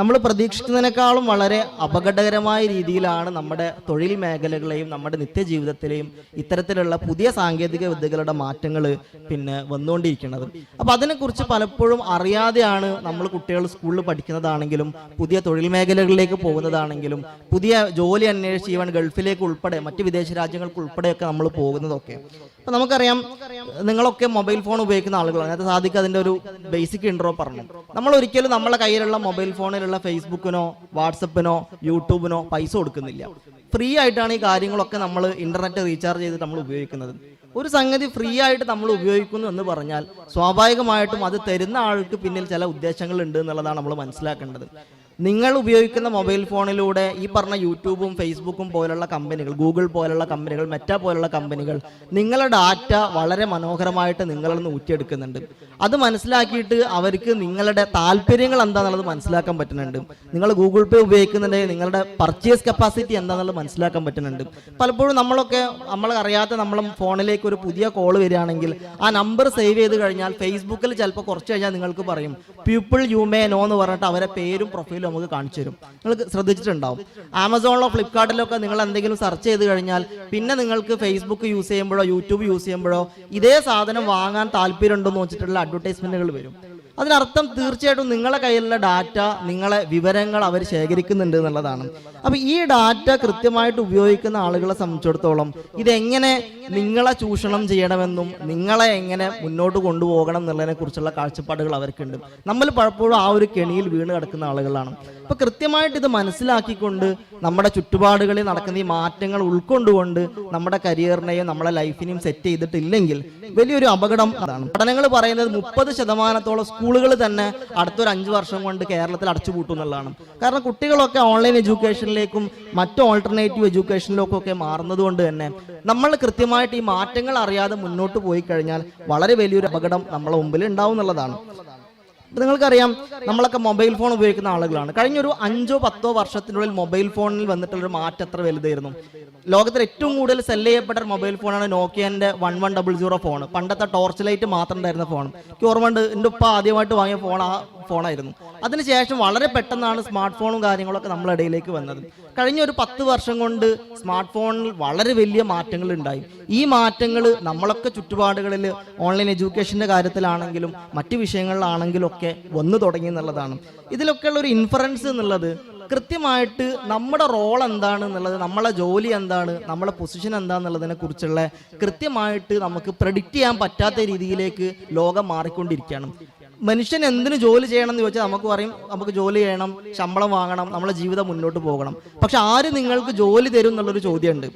നമ്മൾ പ്രതീക്ഷിക്കുന്നതിനേക്കാളും വളരെ അപകടകരമായ രീതിയിലാണ് നമ്മുടെ തൊഴിൽ മേഖലകളെയും നമ്മുടെ നിത്യജീവിതത്തിലെയും ഇത്തരത്തിലുള്ള പുതിയ സാങ്കേതിക വിദ്യകളുടെ മാറ്റങ്ങൾ പിന്നെ വന്നുകൊണ്ടിരിക്കുന്നത്. അപ്പോൾ അതിനെക്കുറിച്ച് പലപ്പോഴും അറിയാതെയാണ് നമ്മൾ കുട്ടികൾ സ്കൂളിൽ പഠിക്കുന്നതാണെങ്കിലും പുതിയ തൊഴിൽ മേഖലകളിലേക്ക് പോകുന്നതാണെങ്കിലും പുതിയ ജോലി അന്വേഷിച്ച് ഈവൻ ഗൾഫിലേക്ക് ഉൾപ്പെടെ മറ്റ് വിദേശ രാജ്യങ്ങൾക്ക് ഉൾപ്പെടെയൊക്കെ നമ്മൾ പോകുന്നതൊക്കെ. അപ്പൊ നമുക്കറിയാം നിങ്ങളൊക്കെ മൊബൈൽ ഫോൺ ഉപയോഗിക്കുന്ന ആളുകളാണ്. നേരത്തെ സാധിക്കും അതിന്റെ ഒരു ബേസിക് ഇൻട്രോ പറഞ്ഞു. നമ്മൾ ഒരിക്കലും നമ്മളെ കയ്യിലുള്ള മൊബൈൽ ഫോണിലുള്ള ഫേസ്ബുക്കിനോ വാട്സപ്പിനോ യൂട്യൂബിനോ പൈസ കൊടുക്കുന്നില്ല. ഫ്രീ ആയിട്ടാണ് ഈ കാര്യങ്ങളൊക്കെ നമ്മൾ ഇന്റർനെറ്റ് റീചാർജ് ചെയ്ത് നമ്മൾ ഉപയോഗിക്കുന്നത്. ഒരു സംഗതി ഫ്രീ ആയിട്ട് നമ്മൾ ഉപയോഗിക്കുന്നു എന്ന് പറഞ്ഞാൽ സ്വാഭാവികമായിട്ടും അത് തരുന്ന ആൾക്ക് പിന്നിൽ ചില ഉദ്ദേശങ്ങൾ ഉണ്ട് എന്നുള്ളതാണ് നമ്മൾ മനസ്സിലാക്കേണ്ടത്. നിങ്ങൾ ഉപയോഗിക്കുന്ന മൊബൈൽ ഫോണിലൂടെ ഈ പറഞ്ഞ യൂട്യൂബും ഫേസ്ബുക്കും പോലുള്ള കമ്പനികൾ ഗൂഗിൾ പോലുള്ള കമ്പനികൾ മെറ്റ പോലുള്ള കമ്പനികൾ നിങ്ങളുടെ ഡാറ്റ വളരെ മനോഹരമായിട്ട് നിങ്ങളിൽ നിന്ന് ഊറ്റിയെടുക്കുന്നുണ്ട്. അത് മനസ്സിലാക്കിയിട്ട് അവർക്ക് നിങ്ങളുടെ താല്പര്യങ്ങൾ എന്താണെന്നുള്ളത് മനസ്സിലാക്കാൻ പറ്റുന്നുണ്ട്. നിങ്ങൾ ഗൂഗിൾ പേ ഉപയോഗിക്കുന്നുണ്ടെങ്കിൽ നിങ്ങളുടെ പർച്ചേസ് കപ്പാസിറ്റി എന്താണെന്നുള്ളത് മനസ്സിലാക്കാൻ പറ്റുന്നുണ്ട്. പലപ്പോഴും നമ്മളൊക്കെ നമ്മൾ അറിയാത്ത നമ്മളെ ഫോണിലേക്ക് ഒരു പുതിയ കോൾ വരികയാണെങ്കിൽ ആ നമ്പർ സേവ് ചെയ്ത് കഴിഞ്ഞാൽ ഫേസ്ബുക്കിൽ ചിലപ്പോൾ കുറച്ച് കഴിഞ്ഞാൽ നിങ്ങൾക്ക് പറയും പീപ്പിൾ യു മേ നോ എന്ന് പറഞ്ഞിട്ട് അവരെ പേരും പ്രൊഫൈലും നമുക്ക് കാണിച്ചു തരും. നിങ്ങൾക്ക് ശ്രദ്ധിച്ചിട്ടുണ്ടാവും. ആമസോണിലോ ഫ്ലിപ്കാർട്ടിലോ ഒക്കെ നിങ്ങൾ എന്തെങ്കിലും സെർച്ച് ചെയ്ത് കഴിഞ്ഞാൽ പിന്നെ നിങ്ങൾക്ക് ഫേസ്ബുക്ക് യൂസ് ചെയ്യുമ്പോഴോ യൂട്യൂബ് യൂസ് ചെയ്യുമ്പോഴോ ഇതേ സാധനം വാങ്ങാൻ താല്പര്യമുണ്ടോ എന്ന് വെച്ചിട്ടുള്ള അഡ്വർടൈസ്മെന്റുകൾ വരും. അതിനർത്ഥം തീർച്ചയായിട്ടും നിങ്ങളെ കയ്യിലുള്ള ഡാറ്റ നിങ്ങളെ വിവരങ്ങൾ അവർ ശേഖരിക്കുന്നുണ്ട് എന്നുള്ളതാണ്. അപ്പോൾ ഈ ഡാറ്റ കൃത്യമായിട്ട് ഉപയോഗിക്കുന്ന ആളുകളെ സംബന്ധിച്ചിടത്തോളം ഇതെങ്ങനെ നിങ്ങളെ ചൂഷണം ചെയ്യണമെന്നും നിങ്ങളെ എങ്ങനെ മുന്നോട്ട് കൊണ്ടുപോകണം എന്നുള്ളതിനെ കുറിച്ചുള്ള കാഴ്ചപ്പാടുകൾ അവർക്കുണ്ട്. നമ്മൾ പലപ്പോഴും ആ ഒരു കെണിയിൽ വീണ് കിടക്കുന്ന ആളുകളാണ്. അപ്പോൾ കൃത്യമായിട്ട് ഇത് മനസ്സിലാക്കിക്കൊണ്ട് നമ്മുടെ ചുറ്റുപാടുകളിൽ നടക്കുന്ന ഈ മാറ്റങ്ങൾ ഉൾക്കൊണ്ടുകൊണ്ട് നമ്മുടെ കരിയറിനെയും നമ്മുടെ ലൈഫിനെയും സെറ്റ് ചെയ്തിട്ടില്ലെങ്കിൽ വലിയൊരു അപകടം അതാണ്. പഠനങ്ങൾ പറയുന്നത് മുപ്പത് ശതമാനത്തോളം സ്കൂളുകൾ തന്നെ അടുത്തൊരു അഞ്ച് വർഷം കൊണ്ട് കേരളത്തിൽ അടച്ചുപൂട്ടും എന്നുള്ളതാണ്. കാരണം കുട്ടികളൊക്കെ ഓൺലൈൻ എഡ്യൂക്കേഷനിലേക്കും മറ്റു ഓൾട്ടർനേറ്റീവ് എഡ്യൂക്കേഷനിലേക്കും ഒക്കെ മാറുന്നത് കൊണ്ട് തന്നെ നമ്മൾ കൃത്യമായിട്ട് ഈ മാറ്റങ്ങൾ അറിയാതെ മുന്നോട്ട് പോയി കഴിഞ്ഞാൽ വളരെ വലിയൊരു അപകടം നമ്മളെ മുമ്പിൽ ഉണ്ടാവും എന്നുള്ളതാണ്. നിങ്ങൾക്കറിയാം നമ്മളൊക്കെ മൊബൈൽ ഫോൺ ഉപയോഗിക്കുന്ന ആളുകളാണ്. കഴിഞ്ഞൊരു അഞ്ചോ പത്തോ വർഷത്തിനുള്ളിൽ മൊബൈൽ ഫോണിൽ വന്നിട്ടുള്ള ഒരു മാറ്റം എത്ര വലുതായിരുന്നു. ലോകത്തിൽ ഏറ്റവും കൂടുതൽ സെൽ ചെയ്യപ്പെട്ട മൊബൈൽ ഫോണാണ് നോക്കിയന്റെ one one double zero phone. പണ്ടത്തെ ടോർച്ച് ലൈറ്റ് മാത്രം ഉണ്ടായിരുന്ന ഫോൺ. എനിക്ക് ഓർമ്മയുണ്ട് എന്റെ ഉപ്പ ആദ്യമായിട്ട് വാങ്ങിയ ഫോൺ ആ ഫോണായിരുന്നു. അതിനുശേഷം വളരെ പെട്ടെന്നാണ് സ്മാർട്ട് ഫോണും കാര്യങ്ങളൊക്കെ നമ്മുടെ ഇടയിലേക്ക് വന്നത്. കഴിഞ്ഞ ഒരു പത്ത് വർഷം കൊണ്ട് സ്മാർട്ട് ഫോണിൽ വളരെ വലിയ മാറ്റങ്ങൾ ഉണ്ടായി. ഈ മാറ്റങ്ങൾ നമ്മളൊക്കെ ചുറ്റുപാടുകളിൽ ഓൺലൈൻ എഡ്യൂക്കേഷന്റെ കാര്യത്തിലാണെങ്കിലും മറ്റു വിഷയങ്ങളിലാണെങ്കിലും ഒക്കെ വന്നു തുടങ്ങി എന്നുള്ളതാണ്. ഇതിലൊക്കെ ഉള്ള ഒരു ഇൻഫറൻസ് എന്നുള്ളത് കൃത്യമായിട്ട് നമ്മുടെ റോൾ എന്താണ് എന്നുള്ളത് നമ്മളെ ജോലി എന്താണ് നമ്മളെ പൊസിഷൻ എന്താണെന്നുള്ളതിനെ കുറിച്ചുള്ള കൃത്യമായിട്ട് നമുക്ക് പ്രഡിക്റ്റ് ചെയ്യാൻ പറ്റാത്ത രീതിയിലേക്ക് ലോകം മാറിക്കൊണ്ടിരിക്കുകയാണ്. മനുഷ്യൻ എന്തിനു ജോലി ചെയ്യണം എന്ന് ചോദിച്ചാൽ നമുക്ക് പറയും നമുക്ക് ജോലി ചെയ്യണം ശമ്പളം വാങ്ങണം നമ്മളെ ജീവിതം മുന്നോട്ട് പോകണം. പക്ഷെ ആര് നിങ്ങൾക്ക് ജോലി തരും എന്നുള്ളൊരു ചോദ്യമുണ്ട്.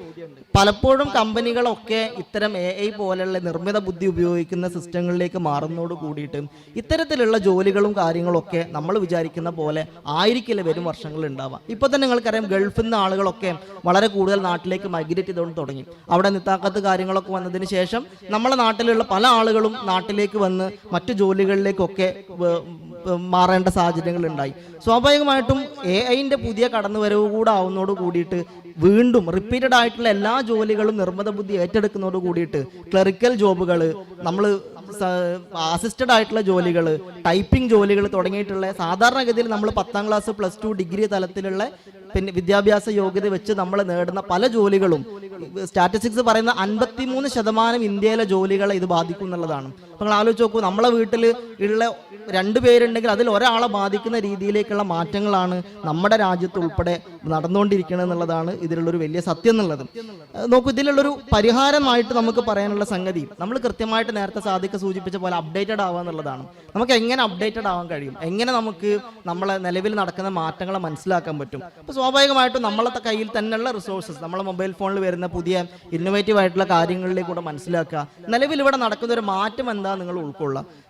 പലപ്പോഴും കമ്പനികളൊക്കെ ഇത്തരം എ ഐ പോലെയുള്ള നിർമ്മിത ബുദ്ധി ഉപയോഗിക്കുന്ന സിസ്റ്റങ്ങളിലേക്ക് മാറുന്നതോട് കൂടിയിട്ട് ഇത്തരത്തിലുള്ള ജോലികളും കാര്യങ്ങളൊക്കെ നമ്മൾ വിചാരിക്കുന്ന പോലെ ആയിരിക്കില്ല വരും വർഷങ്ങളിൽ ഉണ്ടാവുക. ഇപ്പൊ തന്നെ നിങ്ങൾക്കറിയാം ഗൾഫിൽ നിന്ന് ആളുകളൊക്കെ വളരെ കൂടുതൽ നാട്ടിലേക്ക് മൈഗ്രേറ്റ് ചെയ്തുകൊണ്ട് തുടങ്ങി. അവിടെ നിത്താക്കത്ത് കാര്യങ്ങളൊക്കെ വന്നതിന് ശേഷം നമ്മുടെ നാട്ടിലുള്ള പല ആളുകളും നാട്ടിലേക്ക് വന്ന് മറ്റു ജോലികളിലേക്കൊക്കെ വ- മാറേണ്ട സാഹചര്യങ്ങൾ ഉണ്ടായി സ്വാഭാവികമായിട്ടും എ ഐന്റെ പുതിയ കടന്നുവരവ് കൂടെ ആവുന്നതോട് കൂടിയിട്ട് വീണ്ടും റിപ്പീറ്റഡ് ആയിട്ടുള്ള എല്ലാ ജോലികളും നിർമ്മിത ബുദ്ധി ഏറ്റെടുക്കുന്നതോട് കൂടിയിട്ട് ക്ലറിക്കൽ ജോബുകൾ നമ്മൾ അസിസ്റ്റഡ് ആയിട്ടുള്ള ജോലികൾ ടൈപ്പിംഗ് ജോലികൾ തുടങ്ങിയിട്ടുള്ള സാധാരണഗതിയിൽ നമ്മൾ പത്താം ക്ലാസ് പ്ലസ് ടു ഡിഗ്രി തലത്തിലുള്ള പിന്നെ വിദ്യാഭ്യാസ യോഗ്യത വെച്ച് നമ്മൾ നേടുന്ന പല ജോലികളും സ്റ്റാറ്റിസ്റ്റിക്സ് പറയുന്ന അൻപത്തിമൂന്ന് ശതമാനം ഇന്ത്യയിലെ ജോലികളെ ഇത് ബാധിക്കും എന്നുള്ളതാണ് അപ്പൊ നിങ്ങൾ ആലോചിച്ച് നോക്കൂ നമ്മളെ വീട്ടിൽ ഉള്ള രണ്ട് പേരുണ്ടെങ്കിൽ അതിൽ ഒരാളെ ബാധിക്കുന്ന രീതിയിലേക്കുള്ള മാറ്റങ്ങളാണ് നമ്മുടെ രാജ്യത്ത് ഉൾപ്പെടെ നടന്നുകൊണ്ടിരിക്കുന്നത് എന്നുള്ളതാണ് ഇതിലുള്ളൊരു വലിയ സത്യം എന്നുള്ളത്. നോക്കൂ ഇതിലുള്ളൊരു പരിഹാരമായിട്ട് നമുക്ക് പറയാനുള്ള സംഗതി നമ്മൾ കൃത്യമായിട്ട് നേരത്തെ സാധിക്ക സൂചിപ്പിച്ച പോലെ അപ്ഡേറ്റഡ് ആവുക എന്നുള്ളതാണ്. നമുക്ക് എങ്ങനെ അപ്ഡേറ്റഡ് ആവാൻ കഴിയും? എങ്ങനെ നമുക്ക് നമ്മളെ നിലവിൽ നടക്കുന്ന മാറ്റങ്ങളെ മനസ്സിലാക്കാൻ പറ്റും? അപ്പോൾ സ്വാഭാവികമായിട്ടും നമ്മളെ കയ്യിൽ തന്നെയുള്ള റിസോഴ്സസ് നമ്മളെ മൊബൈൽ ഫോണിൽ വരുന്ന പുതിയ ഇന്നോവേറ്റീവ് ആയിട്ടുള്ള കാര്യങ്ങളിലേക്കൂടെ മനസ്സിലാക്കുക. നിലവിൽ ഇവിടെ നടക്കുന്ന ഒരു മാറ്റം എന്താ നിങ്ങൾ ഉൾക്കൊള്ളുക